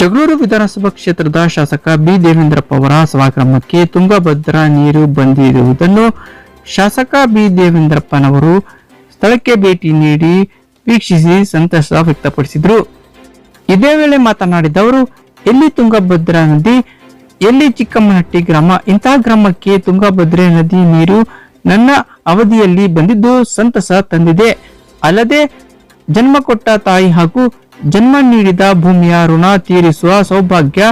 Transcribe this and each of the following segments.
ಜಗಳೂರು ವಿಧಾನಸಭಾ ಕ್ಷೇತ್ರದ ಶಾಸಕ ಬಿ ದೇವೇಂದ್ರಪ್ಪ ಅವರ ಸ್ವಗ್ರಾಮಕ್ಕೆ ತುಂಗಭದ್ರಾ ನೀರು ಬಂದಿರುವುದನ್ನು ಶಾಸಕ ಬಿ ದೇವೇಂದ್ರಪ್ಪನವರು ಸ್ಥಳಕ್ಕೆ ಭೇಟಿ ನೀಡಿ ವೀಕ್ಷಿಸಿ ಸಂತಸ ವ್ಯಕ್ತಪಡಿಸಿದರು. ಇದೇ ವೇಳೆ ಮಾತನಾಡಿದ ಅವರು, ಎಲ್ಲಿ ತುಂಗಭದ್ರಾ ನದಿ, ಎಲ್ಲಿ ಚಿಕ್ಕಮ್ಮನಹಟ್ಟಿ ಗ್ರಾಮ ಇಂತಹ ಗ್ರಾಮಕ್ಕೆ ತುಂಗಭದ್ರಾ ನದಿ ನೀರು ನನ್ನ ಅವಧಿಯಲ್ಲಿ ಬಂದಿದ್ದು ಸಂತಸ ತಂದಿದೆ. ಅಲ್ಲದೆ ಜನ್ಮ ಕೊಟ್ಟ ತಾಯಿ ಹಾಗೂ ಜನ್ಮ ನೀಡಿದ ಭೂಮಿಯ ಋಣ ತೀರಿಸುವ ಸೌಭಾಗ್ಯ,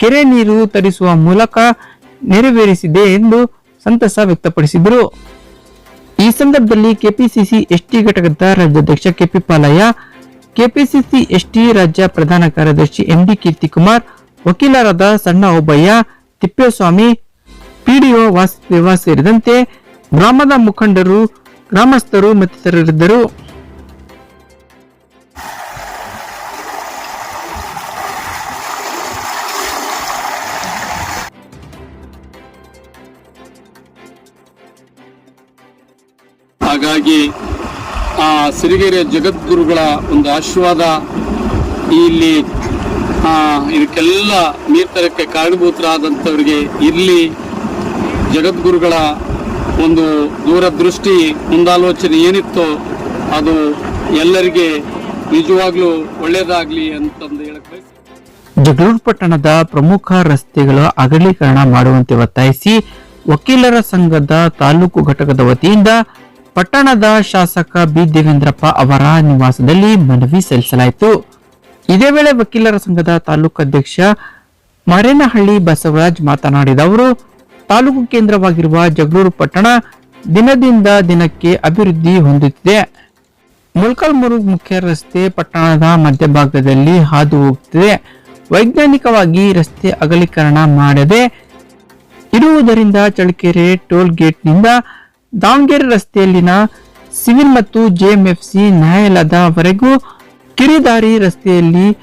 ಕೆರೆ ನೀರು ತರಿಸುವ ಮೂಲಕ ನೆರವೇರಿಸಿದೆ ಎಂದು ಸಂತಸ ವ್ಯಕ್ತಪಡಿಸಿದರು. ಈ ಸಂದರ್ಭದಲ್ಲಿ ಕೆಪಿಸಿಸಿ ಎಸ್ಟಿ ಘಟಕದ ರಾಜ್ಯಾಧ್ಯಕ್ಷ ಕೆಪಿ ಪಾಲಯ್ಯ, ಕೆಪಿಸಿಸಿ ಎಸ್ಟಿ ರಾಜ್ಯ ಪ್ರಧಾನ ಕಾರ್ಯದರ್ಶಿ ಎಂಡಿ ಕೀರ್ತಿಕುಮಾರ್, ವಕೀಲರಾದ ಸಣ್ಣ ಓಬಯ್ಯ, ತಿಪ್ಪೇಸ್ವಾಮಿ ಪಿಡಿಒ ವಾಸುದೇವ ಸೇರಿದಂತೆ ಗ್ರಾಮದ ಮುಖಂಡರು, ಗ್ರಾಮಸ್ಥರು ಮತ್ತಿತರರಿದ್ದರು. ಹಾಗಾಗಿ ಆ ಸಿರಿಗೆರೆ ಜಗದ್ಗುರುಗಳ ಒಂದು ಆಶೀರ್ವಾದ ಇಲ್ಲಿ ಇದಕ್ಕೆಲ್ಲ ನೀರ್ತರಕ್ಕೆ ಕಾರಣಭೂತರಾದಂಥವ್ರಿಗೆ ಇರಲಿ ಜಗದ್ಗುರುಗಳ ಒಂದು ದೂರದೃಷ್ಟಿ, ಮುಂದಾಲೋಚನೆ ಏನಿತ್ತೋ ಅದು ಎಲ್ಲರಿಗೆ ನಿಜವಾಗ್ಲೂ ಒಳ್ಳೇದಾಗ್ಲಿ ಅಂತಂದು ಹೇಳಕ್ ಬಯಸ್ತೀನಿ. ಜಗಳೂರು ಪಟ್ಟಣದ ಪ್ರಮುಖ ರಸ್ತೆಗಳ ಅಗಲೀಕರಣ ಮಾಡುವಂತೆ ಒತ್ತಾಯಿಸಿ ವಕೀಲರ ಸಂಘದ ತಾಲೂಕು ಘಟಕದ ವತಿಯಿಂದ ಪಟ್ಟಣದ ಶಾಸಕ ಬಿ ದೇವೇಂದ್ರಪ್ಪ ಅವರ ನಿವಾಸದಲ್ಲಿ ಮನವಿ ಸಲ್ಲಿಸಲಾಯಿತು. ಇದೇ ವೇಳೆ ವಕೀಲರ ಸಂಘದ ತಾಲೂಕು ಅಧ್ಯಕ್ಷ ಮರೇನಹಳ್ಳಿ ಬಸವರಾಜ್ ಮಾತನಾಡಿದ ಅವರು, ತಾಲೂಕು ಕೇಂದ್ರವಾಗಿರುವ ಜಗಳೂರು ಪಟ್ಟಣ ದಿನದಿಂದ ದಿನಕ್ಕೆ ಅಭಿವೃದ್ಧಿ ಹೊಂದುತ್ತಿದೆ. ಮುಲ್ಕಲ್ಮುರು ಮುಖ್ಯ ರಸ್ತೆ ಪಟ್ಟಣದ ಮಧ್ಯಭಾಗದಲ್ಲಿ ಹಾದು ಹೋಗುತ್ತಿದೆ. ವೈಜ್ಞಾನಿಕವಾಗಿ ರಸ್ತೆ ಅಗಲೀಕರಣ ಮಾಡದೆ ಇರುವುದರಿಂದ ಚಳ್ಳಕೆರೆ ಟೋಲ್ ಗೇಟ್ನಿಂದ ದಾವಣಗೆರೆ ರಸ್ತೆಯಲ್ಲಿನ ಸಿವಿಲ್ ಮತ್ತು ಜೆಎಂಎಫ್ಸಿ ನ್ಯಾಯಾಲಯದವರೆಗೂ ಕಿರಿದಾರಿ ರಸ್ತೆಯಲ್ಲಿ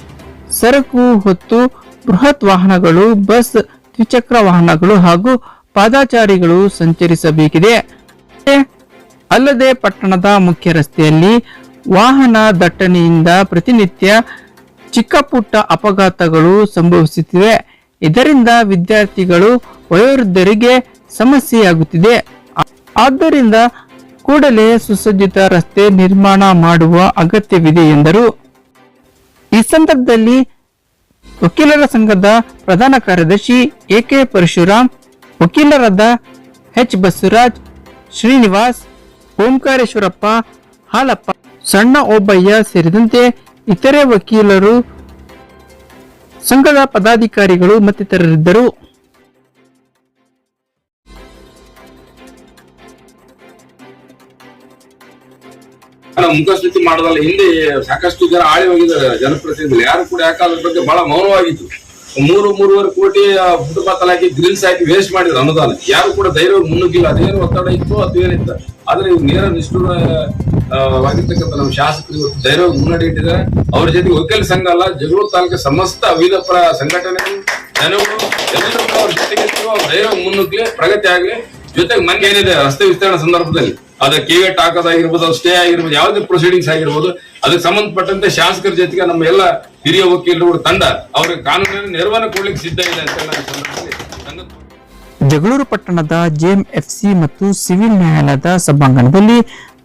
ಸರಕು, ಹೊತ್ತು, ಬೃಹತ್ ವಾಹನಗಳು, ಬಸ್, ದ್ವಿಚಕ್ರ ವಾಹನಗಳು ಹಾಗೂ ಪಾದಾಚಾರಿಗಳು ಸಂಚರಿಸಬೇಕಿದೆ. ಅಲ್ಲದೆ ಪಟ್ಟಣದ ಮುಖ್ಯ ರಸ್ತೆಯಲ್ಲಿ ವಾಹನ ದಟ್ಟಣೆಯಿಂದ ಪ್ರತಿನಿತ್ಯ ಚಿಕ್ಕ ಪುಟ್ಟ ಅಪಘಾತಗಳು ಸಂಭವಿಸುತ್ತಿವೆ. ಇದರಿಂದ ವಿದ್ಯಾರ್ಥಿಗಳು ವಯೋವೃದ್ಧರಿಗೆ ಸಮಸ್ಯೆಯಾಗುತ್ತಿದೆ. ಆದ್ದರಿಂದ ಕೂಡಲೇ ಸುಸಜ್ಜಿತ ರಸ್ತೆ ನಿರ್ಮಾಣ ಮಾಡುವ ಅಗತ್ಯವಿದೆ ಎಂದರು. ಈ ಸಂದರ್ಭದಲ್ಲಿ ವಕೀಲರ ಸಂಘದ ಪ್ರಧಾನ ಕಾರ್ಯದರ್ಶಿ ಎಕೆ ಪರಶುರಾಮ್ ವಕೀಲರಾದ ಎಚ್ ಬಸವರಾಜ್, ಶ್ರೀನಿವಾಸ್, ಓಂಕಾರೇಶ್ವರಪ್ಪ, ಹಾಲಪ್ಪ, ಸಣ್ಣ ಓಬಯ್ಯ ಸೇರಿದಂತೆ ಇತರೆ ವಕೀಲರು, ಸಂಘದ ಪದಾಧಿಕಾರಿಗಳು ಮತ್ತಿತರರಿದ್ದರು. ಮುಖಸ್ತುತಿ ಮಾಡೋದಲ್ಲ ಹಿಂದೆ ಸಾಕಷ್ಟು ಜನ ಆಳಿ ಹೋಗಿದ್ದಾರೆ ಜನಪ್ರತಿನಿಧಿಗಳು. ಯಾರು ಕೂಡ ಯಾಕೆ ಅದ್ರ ಬಗ್ಗೆ ಬಹಳ ಮೌನವಾಗಿತ್ತು ಮೂರು ಮೂರುವರೆ ಕೋಟಿ ಫುಟ್ಪಾತ್ ಹಾಕಿ ಗ್ರಿಲ್ಸ್ ಹಾಕಿ ವೇಸ್ಟ್ ಮಾಡಿದ್ರು ಅನುದಾನ. ಯಾರು ಕೂಡ ಧೈರ್ಯ ಮುನ್ನುಗ್ಗಿಲ್ಲ. ಅದೇನು ಒತ್ತಡ ಇತ್ತು ಅದು ಏನಿತ್ತು ಆದ್ರೆ ಇವ್ರು ನೇರ ನಿಷ್ಠುರ ಆ, ನಮ್ಮ ಶಾಸಕರು ಧೈರ್ಯ ಮುನ್ನಡೆ ಇಟ್ಟಿದ್ದಾರೆ. ಅವ್ರ ಜೊತೆ ವಕೀಲ ಸಂಘ ಅಲ್ಲ ಜಗಳೂರು ತಾಲೂಕ ಸಮಸ್ತ ವಿವಿಧ ಪರ ಸಂಘಟನೆಗಳು ಎಲ್ಲರೂ ಅವ್ರ ಜೊತೆಗೆ ಧೈರ್ಯ ಮುನ್ನುಗ್ಲಿ ಪ್ರಗತಿ ಆಗ್ಲಿ. ಜೊತೆಗೆ ಮನೆ ಏನಿದೆ ರಸ್ತೆ ವಿಸ್ತರಣೆ ಸಂದರ್ಭದಲ್ಲಿ? ಅದ ಕೇಗೆಟ್ ಹಾಕೋದಾಗಿರ್ಬೋದು ಸ್ಟೇ ಆಗಿರ್ಬೋದು, ಯಾವುದೇ ಪ್ರೊಸೀಡಿಂಗ್ಸ್ ಆಗಿರ್ಬೋದು, ಅದಕ್ಕೆ ಸಂಬಂಧಪಟ್ಟಂತೆ ಶಾಸಕರ ಜೊತೆಗೆ ನಮ್ಮ ಎಲ್ಲ ಹಿರಿಯ ವಕೀಲರು ತಂಡ ಅವ್ರಿಗೆ ಕಾನೂನಿನ ನೆರವನ್ನು ಕೊಡ್ಲಿಕ್ಕೆ ಸಿದ್ಧ ಇದೆ ಅಂತ ಜಗಳೂರು ಪಟ್ಟಣದ ಜೆಎಂಎಫ್ಸಿ ಮತ್ತು ಸಿವಿಲ್ ನ್ಯಾಯಾಲಯದ ಸಭಾಂಗಣದಲ್ಲಿ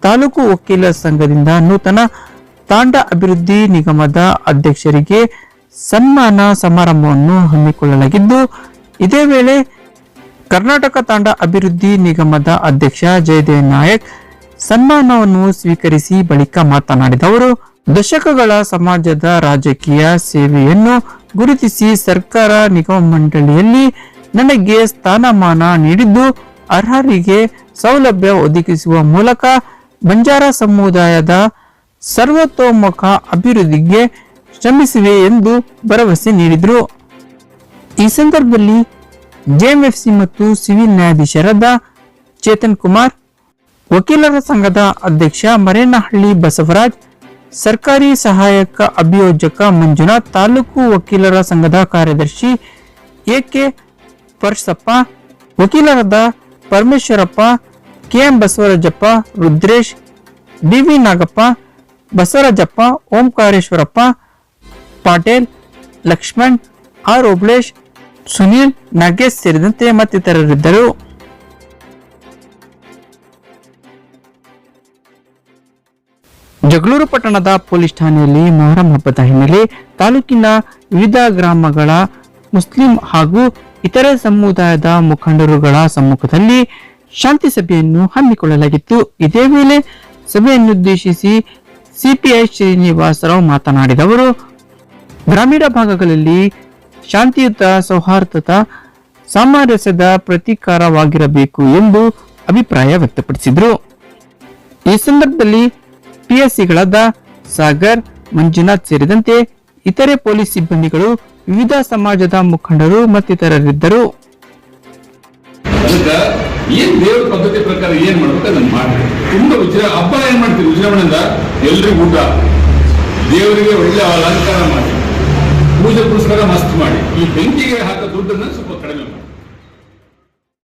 ತಾಲೂಕು ವಕೀಲರ ಸಂಘದಿಂದ ನೂತನ ತಾಂಡ ಅಭಿವೃದ್ಧಿ ನಿಗಮದ ಅಧ್ಯಕ್ಷರಿಗೆ ಸನ್ಮಾನ ಸಮಾರಂಭವನ್ನು ಹಮ್ಮಿಕೊಳ್ಳಲಾಗಿದ್ದು, ಇದೇ ವೇಳೆ ಕರ್ನಾಟಕ ತಾಂಡ ಅಭಿವೃದ್ಧಿ ನಿಗಮದ ಅಧ್ಯಕ್ಷ ಜಯದೇವ್ ನಾಯಕ್ ಸನ್ಮಾನವನ್ನು ಸ್ವೀಕರಿಸಿ ಬಳಿಕ ಮಾತನಾಡಿದ ಅವರು, ದಶಕಗಳ ಸಮಾಜದ ರಾಜಕೀಯ ಸೇವೆಯನ್ನು ಗುರುತಿಸಿ ಸರ್ಕಾರ ನಿಗಮ ಮಂಡಳಿಯಲ್ಲಿ ನನಗೆ ಸ್ಥಾನಮಾನ ನೀಡಿದ್ದು, ಅರ್ಹರಿಗೆ ಸೌಲಭ್ಯ ಒದಗಿಸುವ ಮೂಲಕ ಬಂಜಾರ ಸಮುದಾಯದ ಸರ್ವತೋಮುಖ ಅಭಿವೃದ್ಧಿಗೆ ಶ್ರಮಿಸಿವೆ ಎಂದು ಭರವಸೆ ನೀಡಿದರು. ಈ ಸಂದರ್ಭದಲ್ಲಿ ಜೆಎಂಎಫ್ಸಿ ಮತ್ತು ಸಿವಿಲ್ ನ್ಯಾಯಾಧೀಶರಾದ ಚೇತನ್ ಕುಮಾರ್, ವಕೀಲರ ಸಂಘದ ಅಧ್ಯಕ್ಷ ಮರೇನಹಳ್ಳಿ ಬಸವರಾಜ್, ಸರ್ಕಾರಿ ಸಹಾಯಕ ಅಭಿಯೋಜಕ ಮಂಜುನಾಥ್, ತಾಲೂಕು ವಕೀಲರ ಸಂಘದ ಕಾರ್ಯದರ್ಶಿ ಎಕೆ ಪರ್ಶಪ್ಪ ವಕೀಲರಾದ Parameshwarappa, KM Basavarajappa, Rudresh DV Nagappa, Basavarajappa, Omkareshwarappa, Patel, Lakshman, R Obalesh Sunil, Nagesh ಸೇರಿದಂತೆ ಮತ್ತಿತರರಿದ್ದರು. ಜಗಳೂರು ಪಟ್ಟಣದ ಪೊಲೀಸ್ ಠಾಣೆಯಲ್ಲಿ ಮೊಹರಂ ಹಬ್ಬದ ಹಿನ್ನೆಲೆ ತಾಲೂಕಿನ ವಿವಿಧ ಗ್ರಾಮಗಳ ಮುಸ್ಲಿಂ ಹಾಗೂ ಇತರೆ ಸಮುದಾಯದ ಮುಖಂಡರುಗಳ ಸಮ್ಮುಖದಲ್ಲಿ ಶಾಂತಿ ಸಭೆಯನ್ನು ಹಮ್ಮಿಕೊಳ್ಳಲಾಗಿತ್ತು. ಇದೇ ವೇಳೆ ಸಭೆಯನ್ನುದ್ದೇಶಿಸಿ ಸಿಪಿಐ ಶ್ರೀನಿವಾಸರಾವ್ ಮಾತನಾಡಿದವರು ಗ್ರಾಮೀಣ ಭಾಗಗಳಲ್ಲಿ ಶಾಂತಿಯುತ ಸೌಹಾರ್ದತ ಸಾಮರಸ್ಯದ ಪ್ರತೀಕಾರವಾಗಿರಬೇಕು ಎಂದು ಅಭಿಪ್ರಾಯ ವ್ಯಕ್ತಪಡಿಸಿದರು. ಈ ಸಂದರ್ಭದಲ್ಲಿ ಪಿಎಸ್ಸಿಗಳಾದ ಸಾಗರ್, ಮಂಜುನಾಥ್ ಸೇರಿದಂತೆ ಇತರೆ ಪೊಲೀಸ್ ಸಿಬ್ಬಂದಿಗಳು ವಿವಿಧ ಸಮಾಜದ ಮುಖಂಡರು ಮತ್ತಿತರರಿದ್ದರು. ಏನ್ ದೇವ್ರ ಪದ್ಧತಿ ಪ್ರಕಾರ ಏನ್ ಮಾಡ್ಬೇಕು ಅದನ್ನ ಮಾಡ್ರಿ. ತುಂಬಾ ವಿಜೃ ಹಬ್ಬ ಏನ್ ಮಾಡ್ತೀವಿ ವಿಜೃಂಭಣೆಯಿಂದ ಎಲ್ರಿಗೂ ಊಟ. ದೇವರಿಗೆ ಒಳ್ಳೆ ಅಲಂಕಾರ ಮಾಡಿ ಪೂಜೆ ಪುರಸ್ಕಾರ ಮಸ್ತ್ ಮಾಡಿ. ಈ ಬೆಂಕಿಗೆ ಹಾಕೋ ದುಡ್ಡನ್ನ ಸ್ವಲ್ಪ ಕಡಿಮೆ ಮಾಡಿ.